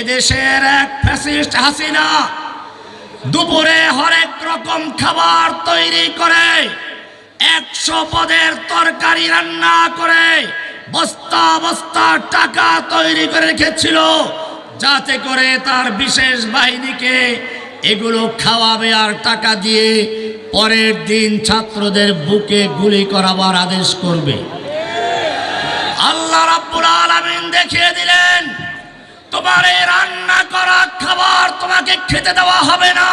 এদেশের এক ফ্যাসিস্ট হাসিনা দুপুরে হরেক রকম খাবার তৈরি করে, একশো পদের তরকারি রান্না করে, বস্তা বস্তা টাকা তৈরি করে রেখেছিল যাতে করে তার বিশেষ বাহিনীকে এগুলো খাওয়াবে আর টাকা দিয়ে পরের দিন ছাত্রদের বুকে গুলি করাবার আদেশ করবে। আল্লাহ রাব্বুল আলামিন দেখিয়ে দিলেন তোমার এই রান্না করা খাবার তোমাকে খেতে দেওয়া হবে না।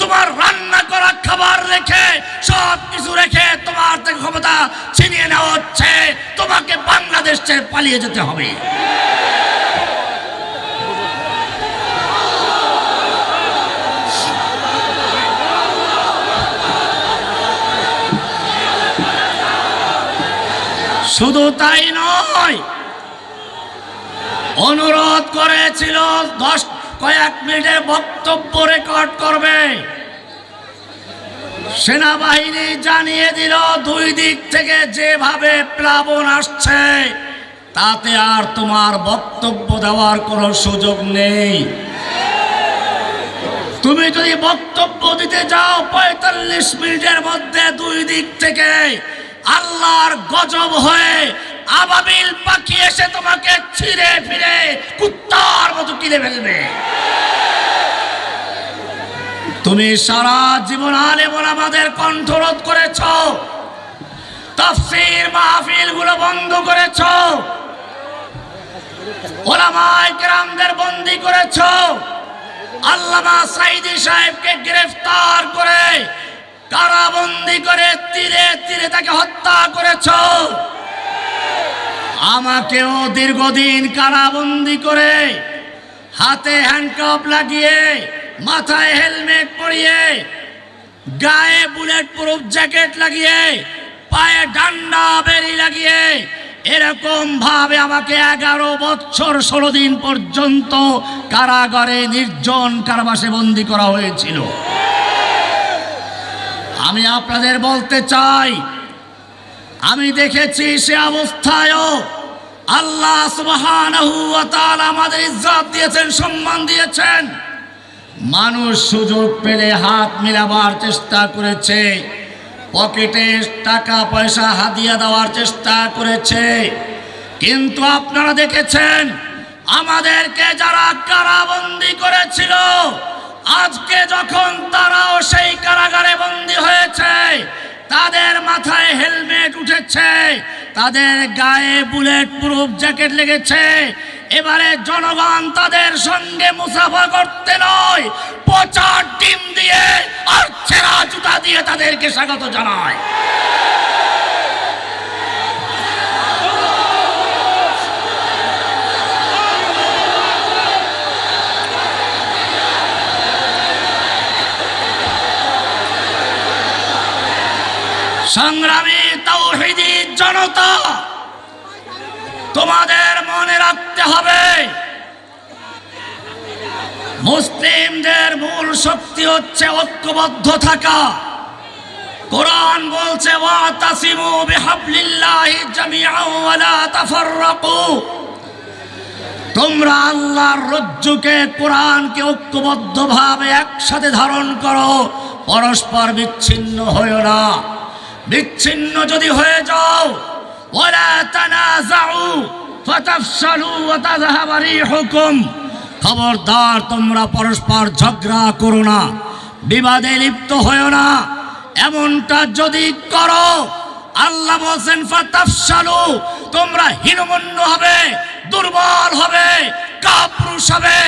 তোমার রান্না করা খাবার রেখে, সব কিছু রেখে তোমার থেকে ক্ষমতা ছিনিয়ে নেওয়া হচ্ছে। তোমাকে বাংলাদেশ পালিয়ে যেতে হবে। শুধু তাই নয়, অনুরোধ করেছিল দশ কয়েক মিনিটের বক্তব্য রেকর্ড করবে। সেনাবাহিনী জানিয়ে দিল, দুই দিক থেকে যেভাবে প্লাবন আসছে, তাতে আর তোমার বক্তব্য দেওয়ার কোনো সুযোগ নেই। তুমি যদি বক্তব্য দিতে যাও পঁয়তাল্লিশ মিনিটের মধ্যে দুই দিক থেকে আল্লাহর গজব হয়ে আবাবিল পাখি এসে তোমাকে ছিঁড়ে ফিরে কুত্তার মতো কিনে ফেলবে। তুমি সারা জীবন আলেমন আমাদের কণ্ঠরোধ করেছ, তফসির মাহফিলগুলো বন্ধ করেছ, ওলামায় কেরামদের বন্দি করেছ, আল্লামা সাইদি সাহেবকে গ্রেফতার করে কারাবন্দি করে তীরে তীরে তাকে হত্যা করেছ। আমাকেও দীর্ঘদিন কারাবন্দি করে হাতে হ্যান্ডকাপ লাগিয়ে, মাথায় হেলমেট পরিয়ে, গায়ে বুলেট প্রুফ জ্যাকেট লাগিয়ে, পায়ে ডান্ডা বেরি লাগিয়ে, এরকম ভাবে আমাকে এগারো বছর ষোলো দিন পর্যন্ত কারাগারে নির্জন কারাবাসে বন্দি করা হয়েছিল। আমি আপনাদের বলতে চাই, আমি দেখেছি সে অবস্থায়ও আল্লাহ সুবহানাহু ওয়া আমাদের ইজ্জত দিয়েছেন, সম্মান দিয়েছেন। মানুষ সুযোগ পেলে হাত মিলাবার চেষ্টা করেছে, পকেটে টাকা, পয়সা, হাদিয়া দেওয়ার চেষ্টা করেছে। কিন্তু আপনারা দেখেছেন, আমাদেরকে যারা কারাবন্দি করেছিল আজকে যখন তারাও সেই কারাগারে বন্দি হয়েছে, তাদের মাথায় হেলমেট উঠেছে, তাদের গায়ে বুলেট প্রুফ জ্যাকেট লেগেছে, এবারে জনগণ তাদের সঙ্গে মুসাফা করতে নয় পচা টিম দিয়ে আর ছেঁড়া জুতা দিয়ে তাদেরকে স্বাগত জানায়। সংগ্রামী তৌহিদি জনতা, তোমাদের মনে রাখতে হবে, মুসলিমদের মূল শক্তি হচ্ছে ঐক্যবদ্ধ থাকা। কোরআন বলছে তোমরা আল্লাহর রজ্জুকে, কোরআনকে ঐক্যবদ্ধভাবে একসাথে ধারণ করো, পরস্পর বিচ্ছিন্ন হয়েও না। বিচ্ছিন্ন যদি হয়ে যাও, ওয়ালা তানাজাউ ফাতাফশালু ওয়া তাযহাবা রিহুকুম। খবরদার, তোমরা পরস্পর ঝগড়া করো না, বিবাদে লিপ্ত হয়েও না। এমনটা যদি করো, আল্লাহ বলছেন ফাতাফশালু তোমরা হীনমন্য হবে, দুর্বল হবে, কাপুরুষ হবে,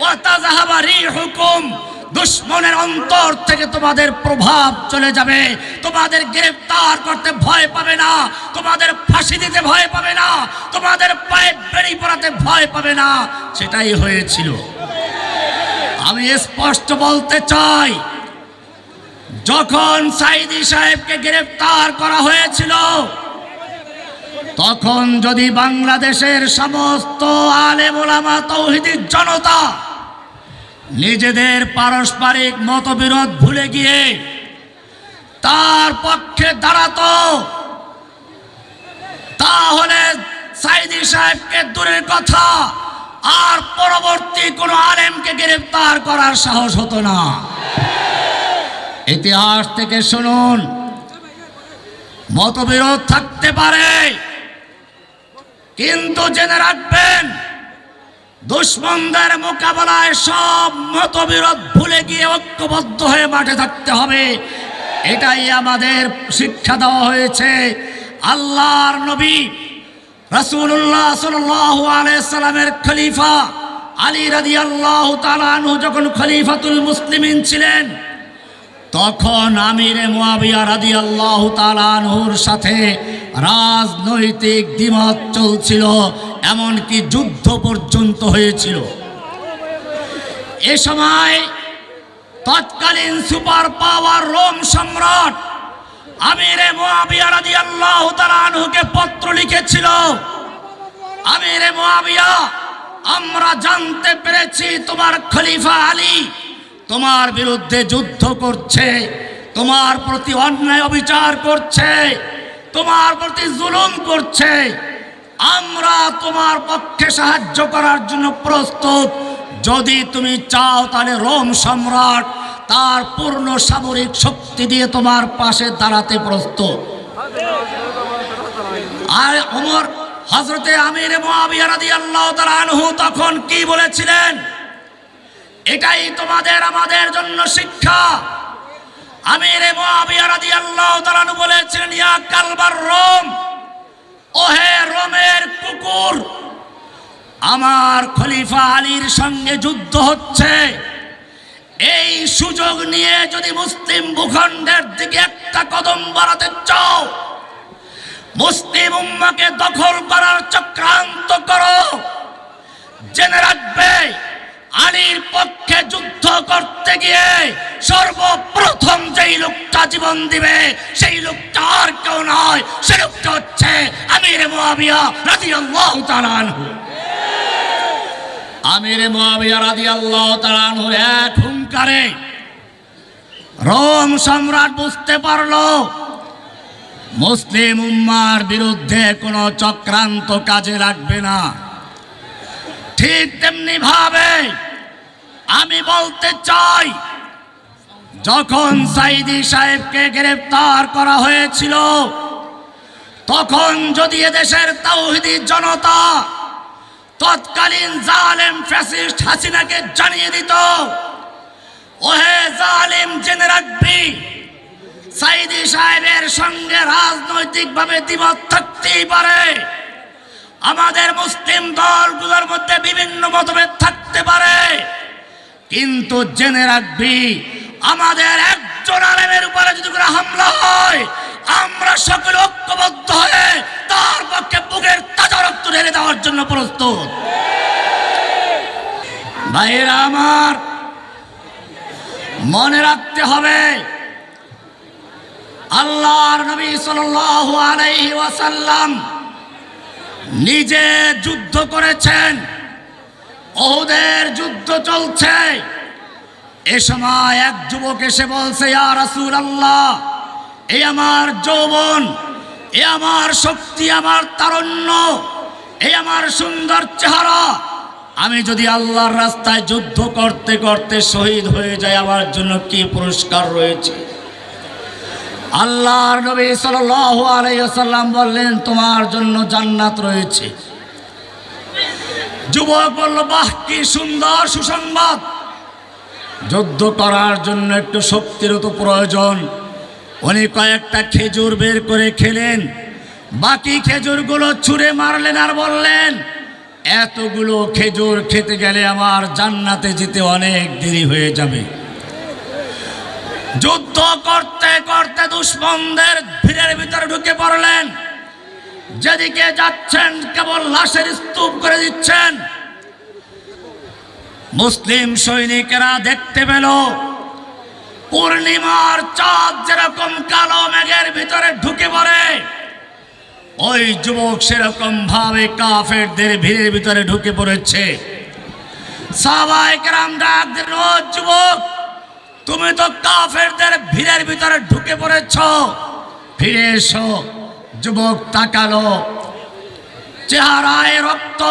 ওয়া তাযহাবা রিহুকুম। দুশ্মনের অন্তর থেকে তোমাদের প্রভাব চলে যাবে। তোমাদের গ্রেফতার করতে ভয় পাবে না। তোমাদের ফাঁসি দিতে ভয় পাবে না। তোমাদের পায়ে বেড়ি পড়াতে ভয় পাবে না। সেটাই হয়েছিল। আমি স্পষ্ট বলতে চাই, যখন সাইদি সাহেবকে গ্রেফতার করা হয়েছিল, তখন যদি বাংলাদেশের সমস্ত আলেম ওলামা তৌহিদি জনতা নিজেদের পারস্পরিক মতবিরোধ ভুলে গিয়ে তার পক্ষে দাঁড়াতো। তাহলে সাইদি সাহেবকে দূরের কথা, আর পরবর্তী কোনো আলেমকে গ্রেফতার করার সাহস হতো না। ইতিহাস থেকে শুনুন, মতবিরোধ থাকতে পারে, কিন্তু জেনে রাখবেন দুশ্মনদের মোকাবেলায় সব মতবিরোধ ভুলে গিয়ে ঐক্যবদ্ধ হয়ে মাঠে থাকতে হবে। এটাই আমাদের শিক্ষা দেওয়া হয়েছে। আল্লাহর নবী আলাইহি সাল্লামের খলিফা আলী তাআলা আনহু যখন খলিফাতুল মুসলিমিন ছিলেন, তখন আমিরে মুয়াবিয়া রাদিয়াল্লাহু তাআলা আনহুর সাথে রাজনৈতিক দ্বিমত চলছিল। এমনকি যুদ্ধ পর্যন্ত হয়েছিল। এ সময় তৎকালীন সুপার পাওয়ার রোম সম্রাট আমিরে মুয়াবিয়া পত্র লিখেছিল, আমিরে মুয়াবিয়া আমরা জানতে পেরেছি তোমার খলিফা আলী তোমার বিরুদ্ধে যুদ্ধ করছে, তোমার প্রতি অন্যায় অবিচার করছে, তোমার প্রতি জুলুম করছে আমরা তোমার পক্ষে সাহায্য করার জন্য প্রস্তুত। যদি তুমি চাও তাহলে রোম সম্রাট তার পূর্ণ সামরিক শক্তি দিয়ে তোমার পাশে দাঁড়াতে প্রস্তুত। আর ওমর হজরতে আমির আনহু তখন কি বলেছিলেন? এটাই তোমাদের আমাদের জন্য শিক্ষা। আমির বলেছিলেন, ইয়া কালবার রোম আমার খলিফা আলীর সঙ্গে যুদ্ধ হচ্ছে। এই সুযোগ নিয়ে যদি মুসলিম ভূখণ্ডের দিকে একটা কদম বাড়াতে চাও, মুসলিম উম্মাকে দখল করার চক্রান্ত করো। জেনে রাখবে, আলীর পক্ষে যুদ্ধ করতে গিয়ে সর্বপ্রথম যেই লোকটা জীবন দিবে, সেই লোকটা আর কেউ নয়। সে লোকটা হচ্ছে আমির মুয়াবিয়া রাদিয়াল্লাহু তাআলা আনহু। আমির মুয়াবিয়া রাদিয়াল্লাহু তাআলা আনহুর এক হুঙ্কারে রোম সম্রাট বুঝতে পারল, মুসলিম উম্মার বিরুদ্ধে কোনো চক্রান্ত কাজে লাগবে না। ঠিক তেমনি ভাবে আমি বলতে চাই, যখন সাইদি সাহেবকে গ্রেফতার করা হয়েছিল, তখন যদি এদেশের তাওহিদি জনতা তৎকালীন জালেম ফ্যাসিস্ট হাসিনাকে জানিয়ে দিত, ওহে জালেম জেনে রাখবি, সাইদি সাহেবের সঙ্গে রাজনৈতিকভাবে দ্বিমত থাকতেই পারে। আমাদের মুসলিম দলগুলোর মধ্যে বিভিন্ন মতভেদ থাকতে পারে। কিন্তু জেনে রাখবি, আমাদের একজন আলেমের উপরে যদি কোনো হামলা হয়, আমরা সকলে ঐক্যবদ্ধ হয়ে তার পক্ষে বুকের তাজা রক্ত ঢেলে দেওয়ার জন্য প্রস্তুত। ভাইয়েরা আমার, মনে রাখতে হবে, আল্লাহর নবী সাল্লাল্লাহু আলাইহি ওয়াসাল্লাম নিজে যুদ্ধ করেছেন ওদের যুদ্ধ চলছে। এ সময় এক যুবক এসে বলছে, ইয়া রাসূলুল্লাহ, এই আমার যৌবন এ আমার শক্তি, আমার তারণ্য, এ আমার সুন্দর চেহারা। আমি যদি আল্লাহর রাস্তায় যুদ্ধ করতে করতে শহীদ হয়ে যাই, আমার জন্য কি পুরস্কার রয়েছে? আল্লাহর নবী ওয়াসাল্লাম বললেন, তোমার জন্য জান্নাত রয়েছে। যুবক বলল, বাহ, কি সুন্দর সুসংবাদ। যুদ্ধ করার জন্য একটু শক্তিরও তো প্রয়োজন। উনি কয়েকটা খেজুর বের করে খেলেন। বাকি খেজুরগুলো ছুঁড়ে মারলেন আর বললেন, এতগুলো খেজুর খেতে গেলে আমার জান্নাতে যেতে অনেক দেরি হয়ে যাবে। যুদ্ধ করতে করতে দুশ্মনদের ভিড়ের ভিতরে ঢুকে পড়লেন। যেদিকে যাচ্ছেন, কেবল লাশের স্তূপ করে দিচ্ছেন। মুসলিম সৈনিকেরা দেখতে পেল পূর্ণিমার চাঁদ যেরকম কালো মেঘের ভিতরে ঢুকে পড়ে, ওই যুবক সেরকম ভাবে কাফেরদের ভিড়ের ভিতরে ঢুকে পড়েছে। যুবক, তুমি তো কাফেরদের ভিড়ের ভিতরে ঢুকে পড়েছ। ফিরে এসো, যুবক তাকালো। চেহারায় রক্ত,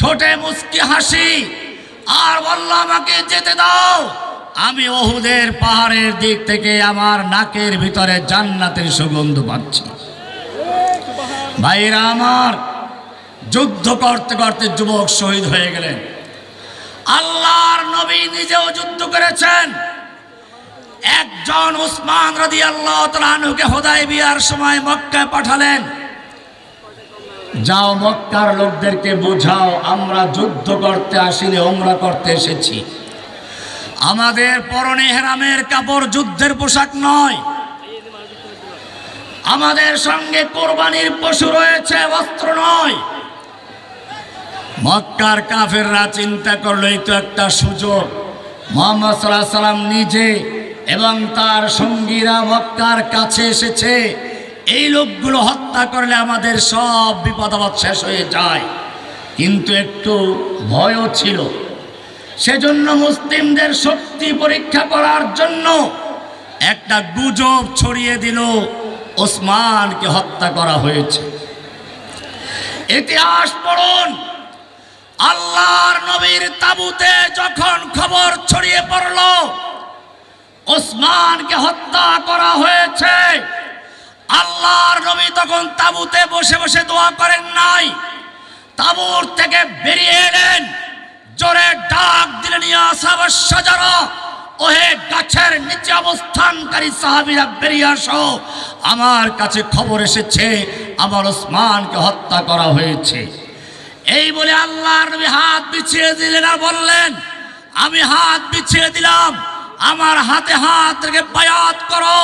ঠোঁটে মুস্কি হাসি, আর বলল, আমাকে যেতে দাও। আমি ওহুদের পাহাড়ের দিক থেকে আমার নাকের ভিতরে জান্নাতের সুগন্ধ পাচ্ছি। ভাইরা আমার, যুদ্ধ করতে করতে যুবক শহীদ হয়ে গেলেন। আল্লাহর নবী নিজেও যুদ্ধ করেছেন। একজন উসমান রাদি আল্লাহ তালুকে হোদাই বিয়ার সময় মক্কায় পাঠালেন। যাও মক্কার লোকদেরকে বোঝাও, আমরা যুদ্ধ করতে আসিনি, ওমরা করতে এসেছি। আমাদের পরনে হেরামের কাপড় যুদ্ধের পোশাক নয়। আমাদের সঙ্গে কোরবানির পশু রয়েছে বস্ত্র নয়। মক্কার কাফেররা চিন্তা করল, এই তো একটা সুযোগ। মোহাম্মদ সাল্লাহ সাল্লাম নিজে এবং তার সঙ্গীরা মক্কার কাছে এসেছে। এই লোকগুলো হত্যা করলে আমাদের সব বিপদ আপদ শেষ হয়ে যায়। কিন্তু একটু ভয়ও ছিল। সেজন্য মুসলিমদের শক্তি পরীক্ষা করার জন্য একটা গুজব ছড়িয়ে দিল, ওসমানকে হত্যা করা হয়েছে। ইতিহাস পড়ুন, আল্লাহর নবীর তাবুতে যখন খবর ছড়িয়ে পড়ল, ওসমানকে হত্যা করা হয়েছে। আল্লাহর নবী তখন তাবুতে বসে বসে দোয়া করেন নাই, তাবুর থেকে বেরিয়ে এলেন। জোরে ডাক দিলেন সাজারা ওহে গাছের নিচে অবস্থানকারী সাহাবীরা বেরিয়ে আসো। আমার কাছে খবর এসেছে, আমার ওসমানকে হত্যা করা হয়েছে। এই বলে আল্লাহর নবী হাত বিছিয়ে দিলেন আর বললেন, আমি হাত বিছিয়ে দিলাম, আমার হাতে হাত রেখে বায়াত করো,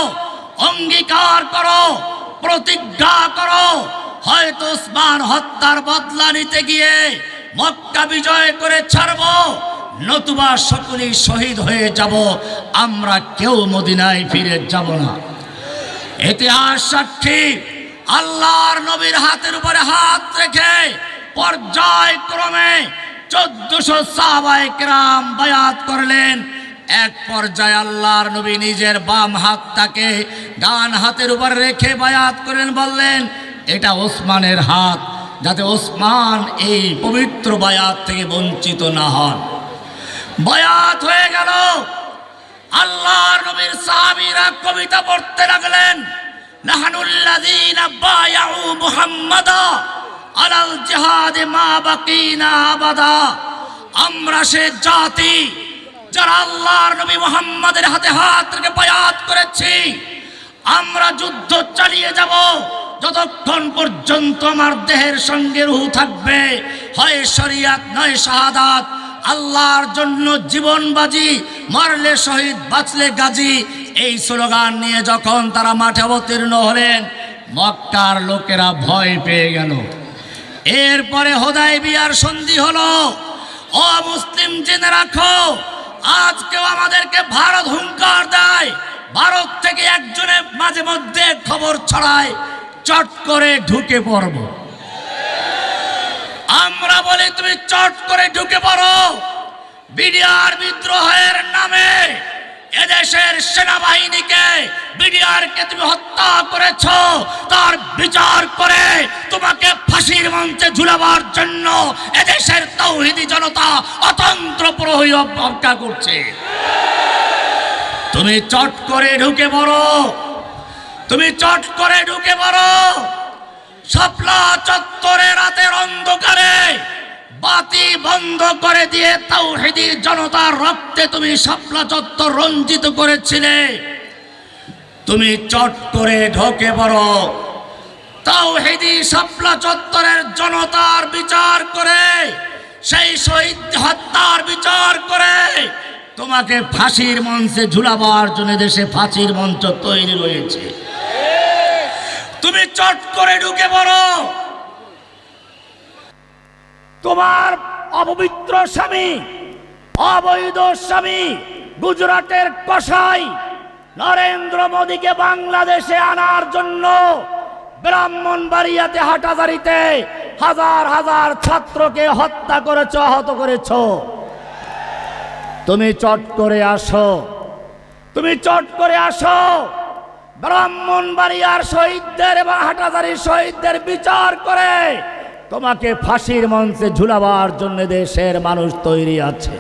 অঙ্গীকার করো, প্রতিজ্ঞা করো। হয়তো ওসমান হত্যার বদলা নিতে গিয়ে মক্কা বিজয় করে ছাড়ব। নতুবা সকলেই শহীদ হয়ে যাব। আমরা কেউ মদিনায় ফিরে যাব না। ইতিহাস সাক্ষী, আল্লাহর নবীর হাতের উপরে হাত রেখে পর্যায়ক্রমে চোদ্দশো সাহাবাই কেরাম বায়াত করলেন। এক পর্যায়ে আল্লাহর নবী নিজের বাম হাতটাকে ডান হাতের উপর রেখে বায়াত করলেন, বললেন, এটা ওসমানের হাত। যাতে ওসমান এই পবিত্র বায়াত থেকে বঞ্চিত না হন। বায়াত হয়ে গেল। আল্লাহর নবীর সাহাবীরা কবিতা পড়তে লাগলেন মুহাম্মাদা মা আমরা সে জাতি মুহাম্মাদের করেছি, আমরা যুদ্ধ চালিয়ে যাব। যতক্ষণ পর্যন্ত আমার দেহের সঙ্গে রুহু থাকবে, হয় শরিয়াত, নয় শাহাদাত, আল্লাহর জন্য জীবন বাজি, মারলে শহীদ, বাঁচলে গাজী, এই স্লোগান নিয়ে যখন তারা মাঠে অবতীর্ণ হলেন, মক্কার লোকেরা ভয় পেয়ে গেল। এরপরে হোদাই বিয়ার সন্ধি হলো। ও মুসলিম, জেনে রাখো, আজকেও আমাদেরকে ভারত হুঙ্কার দেয়, ভারত থেকে একজনের মাঝে মধ্যে খবর ছড়ায় চট করে ঢুকে পড়ব। আমরা বলি, তুমি চট করে ঢুকে পড়ো। বিডিআর বিদ্রোহের নামে এদেশের সেনাবাহিনীকে, বিডিআরকে তুমি হত্যা করেছ। তার বিচার করে তোমাকে ফাঁসির মঞ্চে ঝুলাবার জন্য এদেশের তৌহিদি জনতা অতন্ত্র প্রহরী অপেক্ষা করছে। তুমি চট করে ঢুকে পড়ো। তুমি চট করে ঢুকে পড়ো। শাপলা চত্বরে রাতের অন্ধকারে বাতি বন্ধ করে দিয়ে তাও তাওহিদি জনতার রক্তে তুমি শাপলা চত্বর রঞ্জিত করেছিলে। তুমি চট করে ঢোকে পড়ো। তাওহিদি শাপলা চত্বরের জনতার বিচার করে, সেই শহীদ হত্যার বিচার করে তোমাকে ফাঁসির মঞ্চে ঝুলাবার জন্য দেশে ফাঁসির মঞ্চ তৈরি রয়েছে। তুমি চট করে ঢুকে পড়ো। তোমার অপবিত্র স্বামী, অবৈধ স্বামী গুজরাটের কসাই নরেন্দ্র মোদীকে বাংলাদেশে আনার জন্য ব্রাহ্মণবাড়িয়াতে হাটাজারিতে হাজার হাজার ছাত্রকে হত্যা করেছ, আহত করেছ। তুমি চট করে আসো। তুমি চট করে আসো। ব্রাহ্মণবাড়িয়ার শহীদদের এবং হাটাজারির শহীদদের বিচার করে তোমাকে ফাঁসির মঞ্চে ঝুলাবার জন্য দেশের মানুষ তৈরি আছে।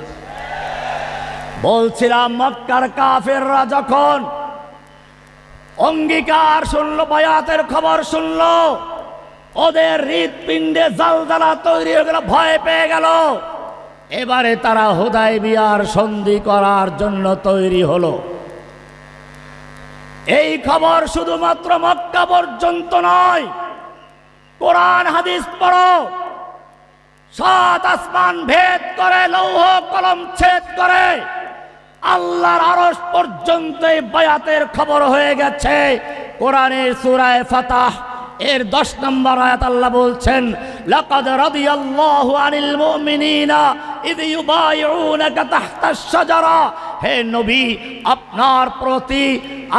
বলছিলাম, মক্কার কাফেররা যখন অঙ্গীকার শুনলো, বায়াতের খবর শুনলো, ওদের হৃৎপিণ্ডে জালদালা তৈরি হয়ে গেল, ভয় পেয়ে গেল। এবারে তারা হুদাই বিয়ার সন্ধি করার জন্য তৈরি হলো। এই খবর শুধুমাত্র মক্কা পর্যন্ত নয়। কোরআন, হাদিস পড়ো। সাত আসমান ভেদ করে, লৌহ কলম ছেদ করে। আল্লাহর আরস পর্যন্ত বায়াতের খবর হয়ে গেছে। কোরআনের সুরায় ফাতাহ, এর দশ নম্বর আয়াত আল্লাহ বলছেন, লাকাদ রাদিয়াল্লাহু আনিল মুমিনিনা ইদ ইউবাইউনাকা তাহতাশ শাজারা। হে নবী, আপনার প্রতি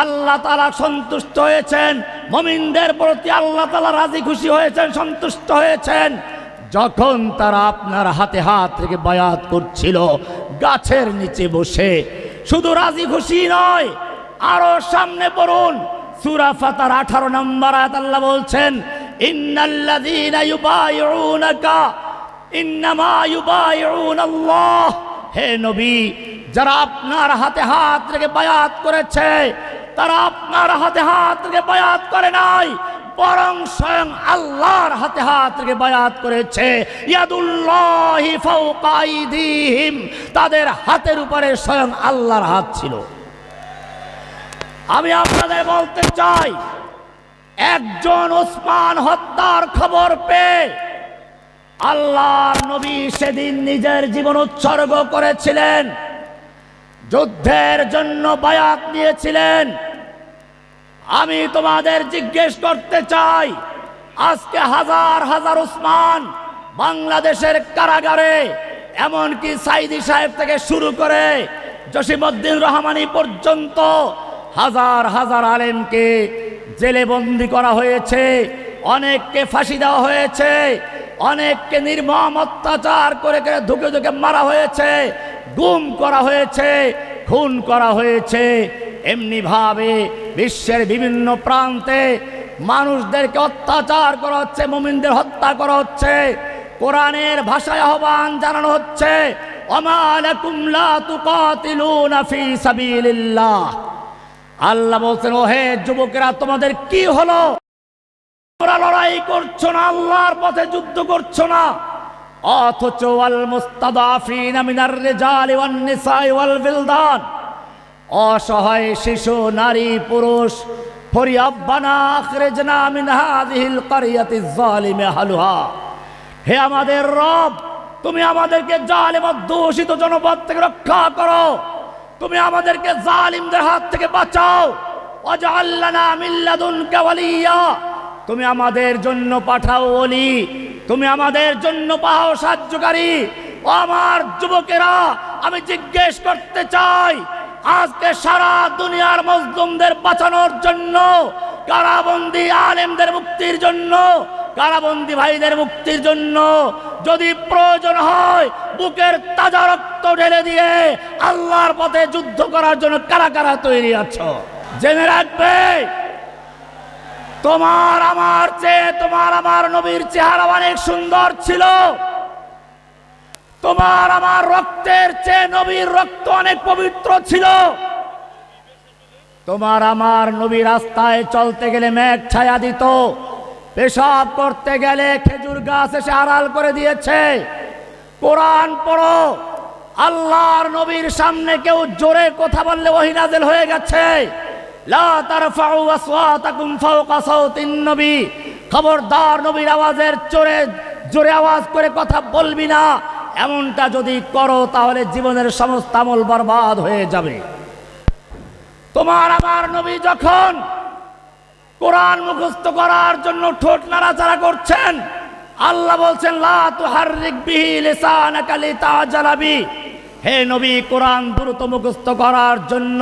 আল্লাহ তাআলা সন্তুষ্ট হয়েছেন, মমিনদের প্রতি আল্লাহ তাআলা রাজি খুশি হয়েছেন, সন্তুষ্ট হয়েছেন। যখন তারা আপনার হাতে হাত থেকে বায়াত করছিল, গাছের নিচে বসে, শুধু রাজি খুশি নয়, আরও সামনে পড়ুন, সুরা ফাতার আঠারো নম্বর আয়াত আল্লাহ বলছেন, ইন্নাল্লাযীনা ইউবাইউনাকা, ইন্নামা ইউবাইউনাল্লাহ। হে নবী যারা আপনার হাতে হাত রেখে বায়াত করেছে, তারা আপনার হাতে হাত রেখে বায়াত করে নাই, বরং স্বয়ং আল্লাহর হাতে হাত রেখে বায়াত করেছে। তাদের হাতের উপরে স্বয়ং আল্লাহর হাত ছিল। আমি আপনাদের বলতে চাই, একজন ওসমান হত্যার খবর পেয়ে আল্লাহর নবী সেদিন নিজের জীবন উৎসর্গ করেছিলেন। যুদ্ধের জন্য বায়াত নিয়েছিলেন। আমি তোমাদের জিজ্ঞেস করতে চাই, আজকে হাজার হাজার উসমান বাংলাদেশের কারাগারে এমনকি সাইদি সাহেব থেকে শুরু করে জসিমউদ্দিন রহমানি পর্যন্ত হাজার হাজার আলেমকে জেলে বন্দি করা হয়েছে, অনেককে ফাঁসি দেওয়া হয়েছে, অনেককে নির্মম অত্যাচার করে করে ধুকে ধুকে মারা হয়েছে। গুম করা হয়েছে, খুন করা হয়েছে। এমনি ভাবে বিশ্বের বিভিন্ন প্রান্তে মানুষদেরকে অত্যাচার করা হচ্ছে, মুমিনদের হত্যা করা হচ্ছে। কোরআনের ভাষায় আহ্বান জানানো হচ্ছে আল্লাহ বলছেন, ওহে যুবকেরা, তোমাদের কি হলো? তোমরা লড়াই করছ না, আল্লাহর পথে যুদ্ধ করছ না? অথচ ওয়াল মুস্তাদাফিন মিনার রিজাল ওয়ান নিসাই ওয়াল বিলদান। অসহায় শিশু, নারী, পুরুষ হালুহা। হে আমাদের রব, তুমি আমাদেরকে দূষিত জনপদ থেকে রক্ষা করো। তুমি আমাদেরকে জালিমদের হাত থেকে বাঁচাও। ওয়ালিয়া। তুমি আমাদের জন্য পাঠাও ওলি। তুমি আমাদের জন্য পাও সাহায্যকারী। আমার যুবকেরা, আমি জিজ্ঞেস করতে চাই, আজকে সারা দুনিয়ার মজলুমদের বাঁচানোর জন্য, কারাবন্দি আলেমদের মুক্তির জন্য, কারাবন্দি ভাইদের মুক্তির জন্য যদি প্রয়োজন হয়, বুকের তাজা রক্ত ঢেলে দিয়ে আল্লাহর পথে যুদ্ধ করার জন্য কারা কারা তৈরি আছো? জেনে রাখবে তোমার আমার চেয়ে, তোমার আমার নবীর চেহারা অনেক সুন্দর ছিল। তোমার আমার রক্তের চেয়ে নবীর রক্ত অনেক পবিত্র ছিল। তোমার আমার নবী রাস্তায় চলতে গেলে মেঘ ছায়া দিত। পেশাব করতে গেলে খেজুর গাছ এসে আড়াল করে দিয়েছে। কোরআন পড়ো, আল্লাহর নবীর সামনে কেউ জোরে কথা বললে ওহিনাজেল হয়ে গেছে। খবরদার নবীর আওয়াজের চোরে জোরে আওয়াজ করে কথা বলবি না। এমনটা যদি করো, তাহলে জীবনের সমস্ত আমল বরবাদ হয়ে যাবে। তোমার আমার নবী যখন কোরআন মুখস্থ করার জন্য ঠোঁট নাড়াচাড়া করছেন, আল্লাহ বলছেন, লা হে নবী, কোরআন দ্রুত মুখস্থ করার জন্য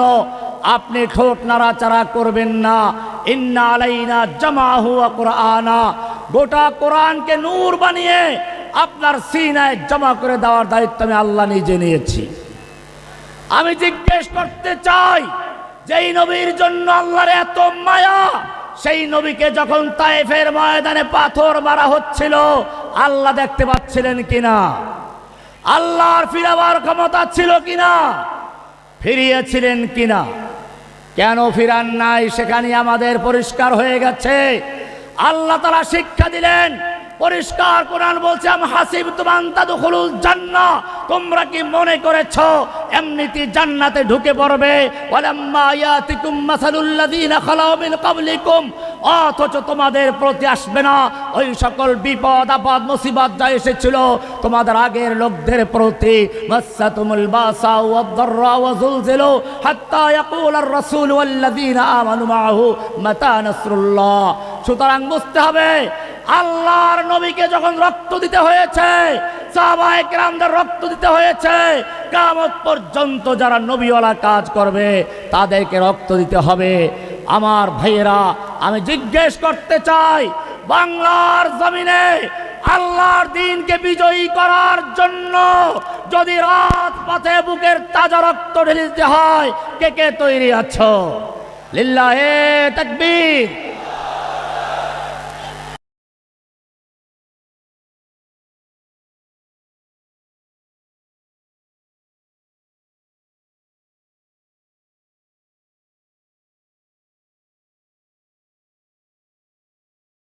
আপনি ঠোঁট নাড়াচাড়া করবেন না। ইন্না আলাইনা জামাহু ওয়া কুরআনা। গোটা কোরআনকে নূর বানিয়ে আপনার সিনায় জমা করে দেওয়ার দায়িত্ব আমি আল্লাহ নিজে নিয়েছি। আমি জিজ্ঞেস করতে চাই, যেই নবীর জন্য আল্লাহর এত মায়া, সেই নবীকে যখন তায়েফের ময়দানে পাথর মারা হচ্ছিল, আল্লাহ দেখতে পাচ্ছিলেন কিনা? আল্লাহর ফিরাবার ক্ষমতা ছিল কিনা? ফিরিয়েছিলেন কিনা? কেন ফিরান নাই? সেখানে আমাদের পরিষ্কার হয়ে গেছে। আল্লাহ তারা শিক্ষা দিলেন পরিষ্কার কোরআন বলছে, আমি হাসিব তুমান তাদখুলুল জান্নাহ। তোমরা কি মনে করেছ, এমনিতে জান্নাতে ঢুকে পড়বে? ওয়ালাম্মা ইয়াতিকুম মাসালুল লাযিনা খালাউ মিন ক্বাবলিকুম। অথচ তোমাদের প্রতি আসবে না, ওই সকল বিপদ, আপদ, মুসিবত যা এসেছিল, তোমাদের আগের লোকদের প্রতি। মাসাতুমুল বাসা ওয়াদ-দাররা ওয়া যুলজিলু হাত্তা ইয়াকুলার রাসূল ওয়াল্লাযিনা আমানু মাআহু মাতা নাসরুল্লাহ। সুতরাং বুঝতে হবে আল্লাহর নবীকে যখন রক্ত দিতে হয়েছে রক্ত দিতে হয়েছে, কিয়ামত পর্যন্ত যারা নবীওয়ালা কাজ করবে, তাদেরকে রক্ত দিতে হবে। আমার ভাইয়েরা, আমি জিজ্ঞেস করতে চাই, বাংলার জমিনে আল্লাহর দিনকে বিজয়ী করার জন্য যদি রাত পথে বুকের তাজা রক্ত ঢেলে দিতে হয়, কে কে তৈরি আছো? লিল্লাহে তাকবীর।